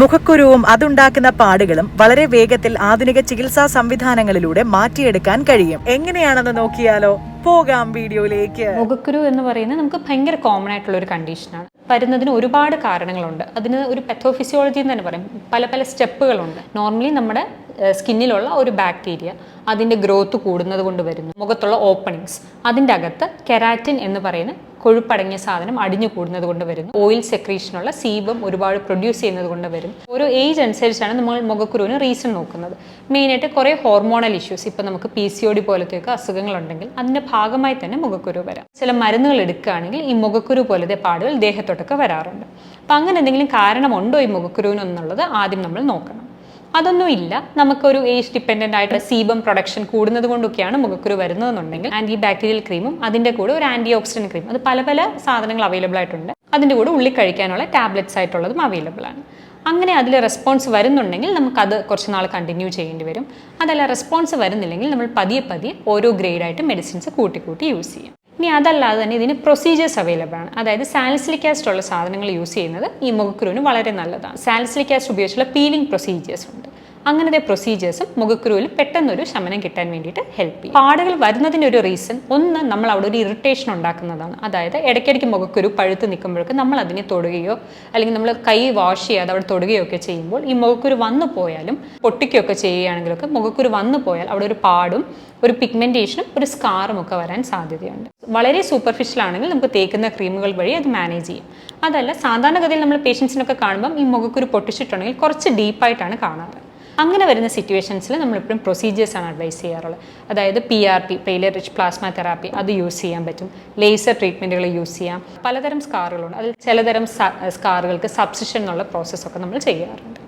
മുഖക്കുരുവും അതുണ്ടാക്കുന്ന പാടുകളും വളരെ വേഗത്തിൽ ആധുനിക ചികിത്സാ സംവിധാനങ്ങളിലൂടെ മാറ്റിയെടുക്കാൻ കഴിയും. എങ്ങനെയാണെന്ന് നോക്കിയാലോ? പോകാം വീഡിയോയിലേക്ക്. മുഖക്കുരു എന്ന് പറയുന്നത് നമുക്ക് ഭയങ്കര കോമൺ ആയിട്ടുള്ള ഒരു കണ്ടീഷനാണ് വരുന്നതിന് ഒരുപാട് കാരണങ്ങളുണ്ട്. അതിന് ഒരു പെത്തോഫിസിയോളജി എന്ന് തന്നെ പറയും. പല പല സ്റ്റെപ്പുകളുണ്ട്. നോർമലി നമ്മുടെ സ്കിന്നിലുള്ള ഒരു ബാക്ടീരിയ അതിന്റെ ഗ്രോത്ത് കൂടുന്നത് കൊണ്ട് വരുന്നു. മുഖത്തുള്ള ഓപ്പണിങ്സ് അതിന്റെ അകത്ത് കെരാറ്റിൻ എന്ന് പറയുന്ന കൊഴുപ്പടങ്ങിയ സാധനം അടിഞ്ഞു കൂടുന്നത് കൊണ്ട് വരുന്നു. ഓയിൽ സെക്രീഷനുള്ള സീബം ഒരുപാട് പ്രൊഡ്യൂസ് ചെയ്യുന്നത് കൊണ്ട് വരും. ഓരോ ഏജ് അനുസരിച്ചാണ് നമ്മൾ മുഖക്കുരുവിന് റീസൺ നോക്കുന്നത്. മെയിനായിട്ട് കുറേ ഹോർമോണൽ ഇഷ്യൂസ് ഇപ്പം നമുക്ക് പി സി ഒ ഡി പോലത്തെയൊക്കെ അസുഖങ്ങളുണ്ടെങ്കിൽ അതിന്റെ ഭാഗമായി തന്നെ മുഖക്കുരു വരാം. ചില മരുന്നുകൾ എടുക്കുകയാണെങ്കിൽ ഈ മുഖക്കുരു പോലത്തെ പാടുകൾ ദേഹത്തോട്ടൊക്കെ വരാറുണ്ട്. അപ്പം അങ്ങനെ എന്തെങ്കിലും കാരണമുണ്ടോ ഈ മുഖക്കുരുവിനെന്നുള്ളത്? ആദ്യം നമ്മൾ നോക്കണം. അതൊന്നും ഇല്ല. നമുക്കൊരു ഏജ് ഡിപ്പെൻഡന്റ് ആയിട്ട് സീബം പ്രൊഡക്ഷൻ കൂടുന്നത് കൊണ്ടൊക്കെയാണ് മുഖക്കുരു വരുന്നതെന്നുണ്ടെങ്കിൽ ആന്റി ബാക്ടീരിയൽ ക്രീമും അതിന്റെ കൂടെ ഒരു ആന്റി ഓക്സിഡന്റ് ക്രീം അത് പല പല സാധനങ്ങൾ അവൈലബിൾ ആയിട്ടുണ്ട്. അതിന്റെ കൂടെ ഉള്ളി കഴിക്കാനുള്ള ടാബ്ലറ്റ്സ് ആയിട്ടുള്ളതും അവൈലബിൾ ആണ്. അങ്ങനെ അതിൽ റെസ്പോൺസ് വരുന്നുണ്ടെങ്കിൽ നമുക്കത് കുറച്ച് നാൾ കണ്ടിന്യൂ ചെയ്യേണ്ടി വരും. അതല്ല റെസ്പോൺസ് വരുന്നില്ലെങ്കിൽ നമ്മൾ പതിയെ പതിയെ ഓരോ ഗ്രേഡായിട്ട് മെഡിസിൻസ് കൂട്ടി കൂട്ടി യൂസ് ചെയ്യും. ഇനി അതല്ലാതെ തന്നെ ഇതിന് പ്രൊസീജിയേഴ്സ് അവൈലബിൾ ആണ്. അതായത് സാലിസിലിക് ആസിഡ് ഉള്ള സാധനങ്ങൾ യൂസ് ചെയ്യുന്നത് ഈ മുഖക്കുരുവിന് വളരെ നല്ലതാണ്. സാലിസിലിക് ആസിഡ് ഉപയോഗിച്ചുള്ള പീലിംഗ് പ്രൊസീജിയേഴ്സ് ഉണ്ട്. അങ്ങനത്തെ പ്രൊസീജിയേഴ്സും മുഖക്കുരുവിൽ പെട്ടെന്നൊരു ശമനം കിട്ടാൻ വേണ്ടിയിട്ട് ഹെൽപ്പ് ചെയ്യും. പാടുകൾ വരുന്നതിന്റെ ഒരു റീസൺ ഒന്ന് നമ്മൾ അവിടെ ഒരു ഇറിറ്റേഷൻ ഉണ്ടാക്കുന്നതാണ്. അതായത് ഇടയ്ക്കിടയ്ക്ക് മുഖക്കുരു പഴുത്ത് നിൽക്കുമ്പോഴൊക്കെ നമ്മൾ അതിനെ തൊടുകയോ അല്ലെങ്കിൽ നമ്മൾ കൈ വാഷ് ചെയ്യാതെ അവിടെ തൊടുകയോ ഒക്കെ ചെയ്യുമ്പോൾ ഈ മുഖക്കുരു വന്നു പോയാലും പൊട്ടിക്കുകയൊക്കെ ചെയ്യുകയാണെങ്കിലൊക്കെ മുഖക്കുരു വന്നു പോയാൽ അവിടെ ഒരു പാടും ഒരു പിഗ്മെന്റേഷനും ഒരു സ്കാറും ഒക്കെ വരാൻ സാധ്യതയുണ്ട്. വളരെ സൂപ്പർഫിഷ്യൽ ആണെങ്കിൽ നമുക്ക് തേക്കുന്ന ക്രീമുകൾ വഴി അത് മാനേജ് ചെയ്യും. അതല്ല സാധാരണഗതിയിൽ നമ്മൾ പേഷ്യൻസിനൊക്കെ കാണുമ്പം ഈ മുഖക്കുരു പൊട്ടിച്ചിട്ടുണ്ടെങ്കിൽ കുറച്ച് ഡീപ്പായിട്ടാണ് കാണാറ്. അങ്ങനെ വരുന്ന സിറ്റുവേഷൻസിൽ നമ്മളെപ്പോഴും പ്രൊസീജിയേഴ്സാണ് അഡ്വൈസ് ചെയ്യാറുള്ളത്. അതായത് പി ആർ പി പെയിലർ റിച്ച് പ്ലാസ്മ തെറാപ്പി അത് യൂസ് ചെയ്യാൻ പറ്റും. ലേസർ ട്രീറ്റ്മെന്റുകൾ യൂസ് ചെയ്യാം. പലതരം സ്കാറുകളുണ്ട് അതിൽ ചിലതരം സ്കാറുകൾക്ക് സബ്സിഷൻ എന്നുള്ള പ്രോസസ്സൊക്കെ നമ്മൾ ചെയ്യാറുണ്ട്.